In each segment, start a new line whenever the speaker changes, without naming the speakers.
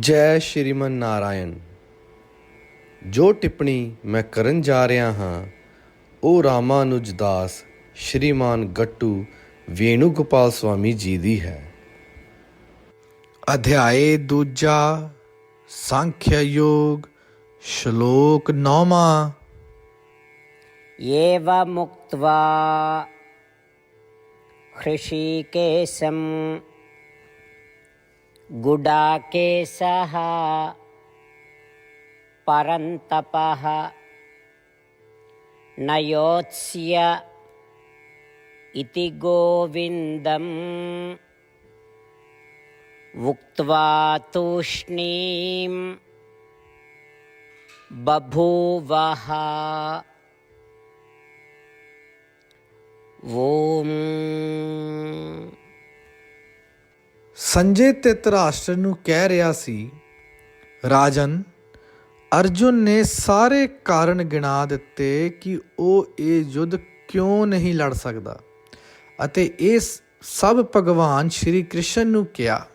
ਜੈ ਸ਼੍ਰੀਮਨ ਨਾਰਾਇਣ ਜੋ ਟਿੱਪਣੀ ਮੈਂ ਕਰਨ ਜਾ ਰਿਹਾ ਹਾਂ ਉਹ ਰਾਮਾਨੁਜ ਦਾਸ ਸ਼੍ਰੀਮਾਨ ਗੱਟੂ ਵੇਣੂ ਗੋਪਾਲ ਸਵਾਮੀ ਜੀ ਦੀ ਹੈ ਅਧਿਆਏ ਦੂਜਾ ਸੰਖਿਆ ਯੋਗ ਸ਼ਲੋਕ ਨੌਵਾਂ
एवमुक्त्वा हृषीकेशं गुडाकेशः परन्तपः न योत्स्य इति गोविन्दम् उक्त्वा तूष्णीं बभूवः। ॐ
ਸੰਜੇ ਤੇ ਧਰਾਸ਼ਟਰ ਨੂੰ ਕਹਿ ਰਿਹਾ ਸੀ, ਰਾਜਨ, ਅਰਜੁਨ ਨੇ ਸਾਰੇ ਕਾਰਨ ਗਿਣਾ ਦਿੱਤੇ ਕਿ ਉਹ ਇਹ ਯੁੱਧ ਕਿਉਂ ਨਹੀਂ ਲੜ ਸਕਦਾ ਅਤੇ ਇਹ ਸਭ ਭਗਵਾਨ ਸ਼੍ਰੀ ਕ੍ਰਿਸ਼ਨ ਨੂੰ ਕਿਹਾ।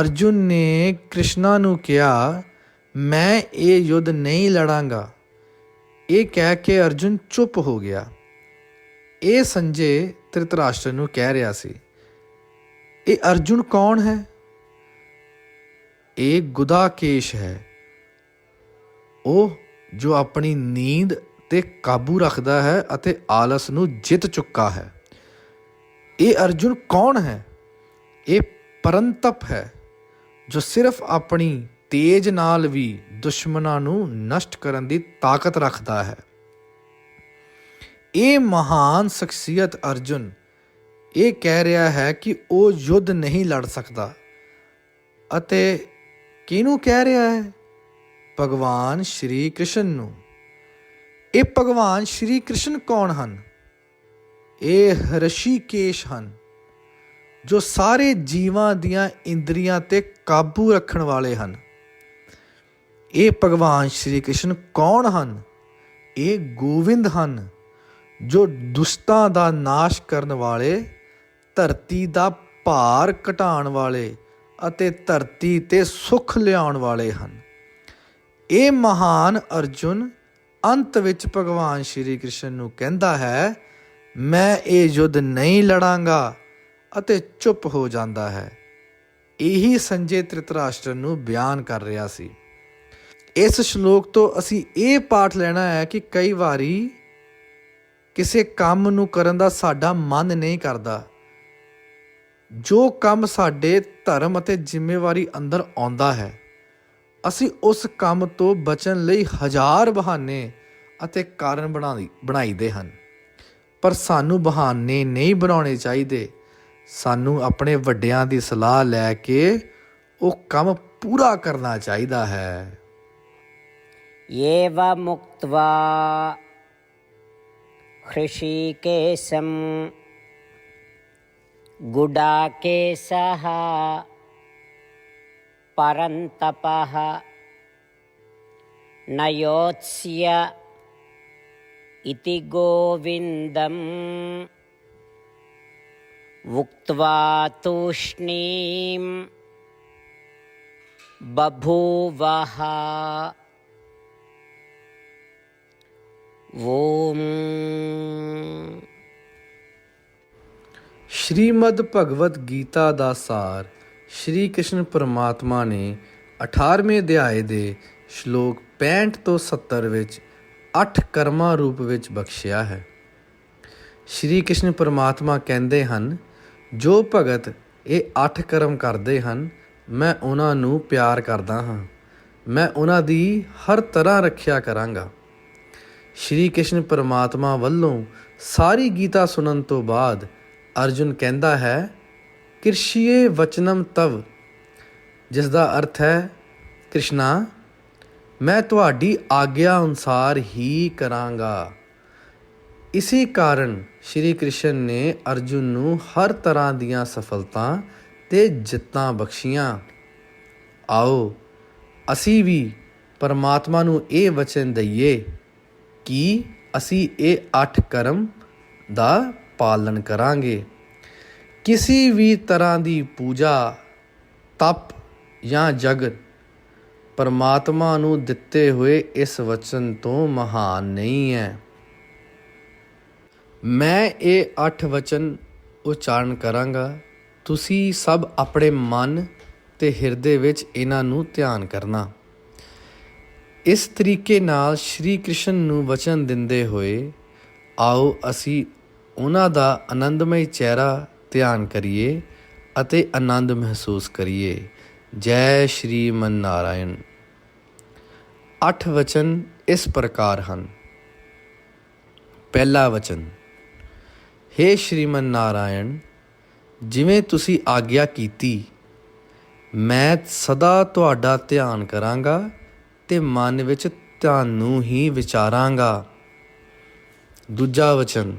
ਅਰਜੁਨ ਨੇ ਕ੍ਰਿਸ਼ਨਾ ਨੂੰ ਕਿਹਾ, ਮੈਂ ਇਹ ਯੁੱਧ ਨਹੀਂ ਲੜਾਂਗਾ। ਇਹ ਕਹਿ ਕੇ ਅਰਜੁਨ ਚੁੱਪ ਹੋ ਗਿਆ। ਇਹ ਸੰਜੇ ਧ੍ਰਿਤਰਾਸ਼ਟਰ ਨੂੰ ਕਹਿ ਰਿਹਾ ਸੀ ਇਹ ਅਰਜੁਨ ਕੌਣ ਹੈ? ਇਹ ਗੁਦਾਕੇਸ਼ ਹੈ। ਉਹ ਜੋ ਆਪਣੀ ਨੀਂਦ ਤੇ ਕਾਬੂ ਰੱਖਦਾ ਹੈ ਅਤੇ ਆਲਸ ਨੂੰ ਜਿੱਤ ਚੁੱਕਾ ਹੈ। ਇਹ ਅਰਜੁਨ ਕੌਣ ਹੈ? ਇਹ ਪਰੰਤਪ ਹੈ, ਜੋ ਸਿਰਫ ਆਪਣੀ ਤੇਜ ਨਾਲ ਵੀ ਦੁਸ਼ਮਣਾਂ ਨੂੰ ਨਸ਼ਟ ਕਰਨ ਦੀ ਤਾਕਤ ਰੱਖਦਾ ਹੈ। ਇਹ ਮਹਾਨ ਸ਼ਖਸੀਅਤ ਅਰਜੁਨ ਇਹ ਕਹਿ ਰਿਹਾ ਹੈ ਕਿ ਉਹ ਯੁੱਧ ਨਹੀਂ ਲੜ ਸਕਦਾ। ਅਤੇ ਕਿਹਨੂੰ ਕਹਿ ਰਿਹਾ ਹੈ? ਭਗਵਾਨ ਸ਼੍ਰੀ ਕ੍ਰਿਸ਼ਨ ਨੂੰ। ਇਹ ਭਗਵਾਨ ਸ਼੍ਰੀ ਕ੍ਰਿਸ਼ਨ ਕੌਣ ਹਨ? ਇਹ ਰਸ਼ੀਕੇਸ਼ ਹਨ, ਜੋ ਸਾਰੇ ਜੀਵਾਂ ਦੀਆਂ ਇੰਦਰੀਆਂ ਤੇ ਕਾਬੂ ਰੱਖਣ ਵਾਲੇ ਹਨ। ਇਹ ਭਗਵਾਨ ਸ਼੍ਰੀ ਕ੍ਰਿਸ਼ਨ ਕੌਣ ਹਨ? ਇਹ ਗੋਵਿੰਦ ਹਨ, ਜੋ ਦੁਸ਼ਟਾਂ ਦਾ ਨਾਸ਼ ਕਰਨ ਵਾਲੇ ਧਰਤੀ ਦਾ ਭਾਰ ਘਟਾਉਣ ਵਾਲੇ ਅਤੇ ਧਰਤੀ ਤੇ ਸੁੱਖ ਲਿਆਉਣ ਵਾਲੇ ਹਨ। ਇਹ ਮਹਾਨ ਅਰਜੁਨ ਅੰਤ ਵਿੱਚ ਭਗਵਾਨ ਸ਼੍ਰੀ ਕ੍ਰਿਸ਼ਨ ਨੂੰ ਕਹਿੰਦਾ ਹੈ, ਮੈਂ ਇਹ ਯੁੱਧ ਨਹੀਂ ਲੜਾਂਗਾ ਅਤੇ ਚੁੱਪ ਹੋ ਜਾਂਦਾ ਹੈ। ਇਹੀ ਸੰਜੇ ਧ੍ਰਿਤਰਾਸ਼ਟਰ ਨੂੰ ਬਿਆਨ ਕਰ ਰਿਹਾ ਸੀ। ਇਸ ਸ਼ਲੋਕ ਤੋਂ ਅਸੀਂ ਇਹ ਪਾਠ ਲੈਣਾ ਹੈ ਕਿ ਕਈ ਵਾਰੀ ਕਿਸੇ ਕੰਮ ਨੂੰ ਕਰਨ ਦਾ ਸਾਡਾ ਮਨ ਨਹੀਂ ਕਰਦਾ। ਜੋ ਕੰਮ ਸਾਡੇ ਧਰਮ ਅਤੇ ਜ਼ਿੰਮੇਵਾਰੀ ਅੰਦਰ ਆਉਂਦਾ ਹੈ ਅਸੀਂ ਉਸ ਕੰਮ ਤੋਂ ਬਚਣ ਲਈ ਹਜ਼ਾਰ ਬਹਾਨੇ ਅਤੇ ਕਾਰਨ ਬਣਾਈ ਬਣਾਈਦੇ ਹਨ ਪਰ ਸਾਨੂੰ ਬਹਾਨੇ ਨਹੀਂ ਬਣਾਉਣੇ ਚਾਹੀਦੇ ਸਾਨੂੰ ਆਪਣੇ ਵੱਡਿਆਂ ਦੀ ਸਲਾਹ ਲੈ ਕੇ ਉਹ ਕੰਮ ਪੂਰਾ ਕਰਨਾ ਚਾਹੀਦਾ ਹੈ
एवमुक्त्वा हृषीकेशं गुडाकेशः परन्तपः न योत्स्य इति गोविन्दम् उक्त्वा तूष्णीं बभूवः। ॐ
ਸ਼੍ਰੀਮਦ ਭਗਵਦ ਗੀਤਾ ਦਾ ਸਾਰ ਸ਼੍ਰੀ ਕ੍ਰਿਸ਼ਨ ਪਰਮਾਤਮਾ ਨੇ 18ਵੇਂ ਅਧਿਆਏ ਦੇ ਸ਼ਲੋਕ 65 ਤੋਂ 70 ਵਿੱਚ ਅੱਠ ਕਰਮਾਂ ਰੂਪ ਵਿੱਚ ਬਖਸ਼ਿਆ ਹੈ। ਸ਼੍ਰੀ ਕ੍ਰਿਸ਼ਨ ਪਰਮਾਤਮਾ ਕਹਿੰਦੇ ਹਨ, ਜੋ ਭਗਤ ਇਹ ਅੱਠ ਕਰਮ ਕਰਦੇ ਹਨ, ਮੈਂ ਉਹਨਾਂ ਨੂੰ ਪਿਆਰ ਕਰਦਾ ਹਾਂ। ਮੈਂ ਉਹਨਾਂ ਦੀ ਹਰ ਤਰ੍ਹਾਂ ਰੱਖਿਆ ਕਰਾਂਗਾ। ਸ਼੍ਰੀ ਕ੍ਰਿਸ਼ਨ ਪਰਮਾਤਮਾ ਵੱਲੋਂ ਸਾਰੀ ਗੀਤਾ ਸੁਣਨ ਤੋਂ ਬਾਅਦ ਅਰਜੁਨ ਕਹਿੰਦਾ ਹੈ, ਕਿਰਸ਼ੀਏ ਵਚਨਮ ਤਵ ਜਿਸ ਦਾ ਅਰਥ ਹੈ, ਕ੍ਰਿਸ਼ਨਾ, ਮੈਂ ਤੁਹਾਡੀ ਆਗਿਆ ਅਨੁਸਾਰ ਹੀ ਕਰਾਂਗਾ। ਇਸੇ ਕਾਰਨ ਸ਼੍ਰੀ ਕ੍ਰਿਸ਼ਨ ਨੇ ਅਰਜੁਨ ਨੂੰ ਹਰ ਤਰ੍ਹਾਂ ਦੀਆਂ ਸਫਲਤਾਂ ਤੇ ਜਿੱਤਾਂ ਬਖਸ਼ੀਆਂ। ਆਓ, ਅਸੀਂ ਵੀ ਪਰਮਾਤਮਾ ਨੂੰ ਇਹ ਵਚਨ ਦਈਏ ਕਿ ਅਸੀਂ ਇਹ ਅੱਠ ਕਰਮ ਦਾ ਪਾਲਣ ਕਰਾਂਗੇ। ਕਿਸੇ ਵੀ ਤਰ੍ਹਾਂ ਦੀ ਪੂਜਾ, ਤਪ ਜਾਂ ਜਗਤ ਪਰਮਾਤਮਾ ਨੂੰ ਦਿੱਤੇ ਹੋਏ ਇਸ ਵਚਨ ਤੋਂ ਮਹਾਨ ਨਹੀਂ ਹੈ। ਮੈਂ ਇਹ ਅੱਠ ਵਚਨ ਉਚਾਰਨ ਕਰਾਂਗਾ। ਤੁਸੀਂ ਸਭ ਆਪਣੇ ਮਨ ਤੇ ਹਿਰਦੇ ਵਿੱਚ ਇਹਨਾਂ ਨੂੰ ਧਿਆਨ ਕਰਨਾ। ਇਸ ਤਰੀਕੇ ਨਾਲ ਸ਼੍ਰੀ ਕ੍ਰਿਸ਼ਨ ਨੂੰ ਵਚਨ ਦਿੰਦੇ ਹੋਏ, ਆਓ ਅਸੀਂ ਉਹਨਾਂ ਦਾ ਆਨੰਦਮਈ ਚਿਹਰਾ ਧਿਆਨ ਕਰੀਏ ਅਤੇ ਆਨੰਦ ਮਹਿਸੂਸ ਕਰੀਏ। ਜੈ ਸ਼੍ਰੀ ਮਨ ਨਾਰਾਇਣ ਅੱਠ ਵਚਨ ਇਸ ਪ੍ਰਕਾਰ ਹਨ। ਪਹਿਲਾ ਵਚਨ हे ਸ਼੍ਰੀਮਨ ਨਾਰਾਇਣ ਜਿਵੇਂ ਤੁਸੀਂ ਆਗਿਆ ਕੀਤੀ, ਮੈਂ ਸਦਾ ਤੁਹਾਡਾ ਧਿਆਨ ਕਰਾਂਗਾ ਤੇ ਮਨ ਵਿੱਚ ਤੁਹਾਨੂੰ ਹੀ ਵਿਚਾਰਾਂਗਾ। ਦੂਜਾ ਵਚਨ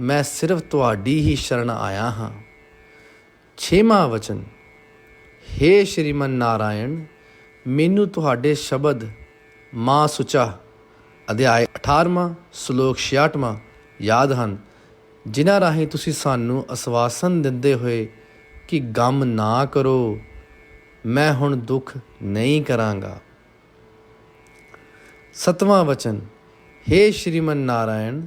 ਮੈਂ ਸਿਰਫ ਤੁਹਾਡੀ ਹੀ ਸ਼ਰਨ ਆਇਆ ਹਾਂ। ਛੇਵਾਂ ਵਚਨ हे ਸ਼੍ਰੀਮਨ ਨਾਰਾਇਣ, ਮੈਨੂੰ ਤੁਹਾਡੇ ਸ਼ਬਦ ਮਾਂ ਸੁਚਾ, ਅਧਿਆਇ 18ਵਾਂ ਸ਼ਲੋਕ 66ਵਾਂ ਯਾਦ ਹਨ, ਜਿਨ੍ਹਾਂ ਰਾਹੀਂ ਤੁਸੀਂ ਸਾਨੂੰ ਅਸਵਾਸਨ ਦਿੰਦੇ ਹੋਏ ਕਿ ਗਮ ਨਾ ਕਰੋ, ਮੈਂ ਹੁਣ ਦੁੱਖ ਨਹੀਂ ਕਰਾਂਗਾ। ਸਤਵਾਂ ਵਚਨ हे ਸ਼੍ਰੀਮਨ ਨਾਰਾਇਣ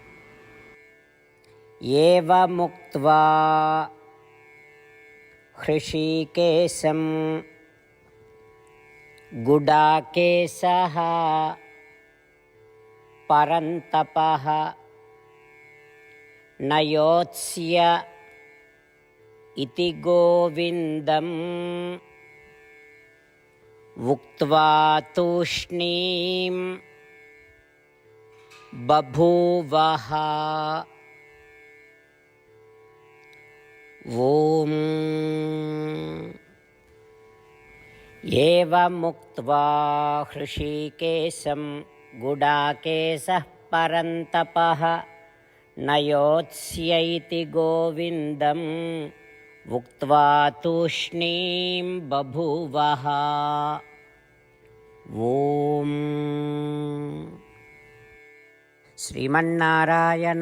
एवमुक्त्वा हृषीकेशं गुडाकेशः परन्तपः न योत्स्य इति गोविन्दम् उक्त्वा तूष्णीं बभूवः ॐ। एवमुक्त्वा हृषीकेशं गुडाकेशः परन्तपः न योत्स्य इति गोविन्दम् उक्त्वा तूष्णीं बभूवः। ॐ। श्रीमन्नारायण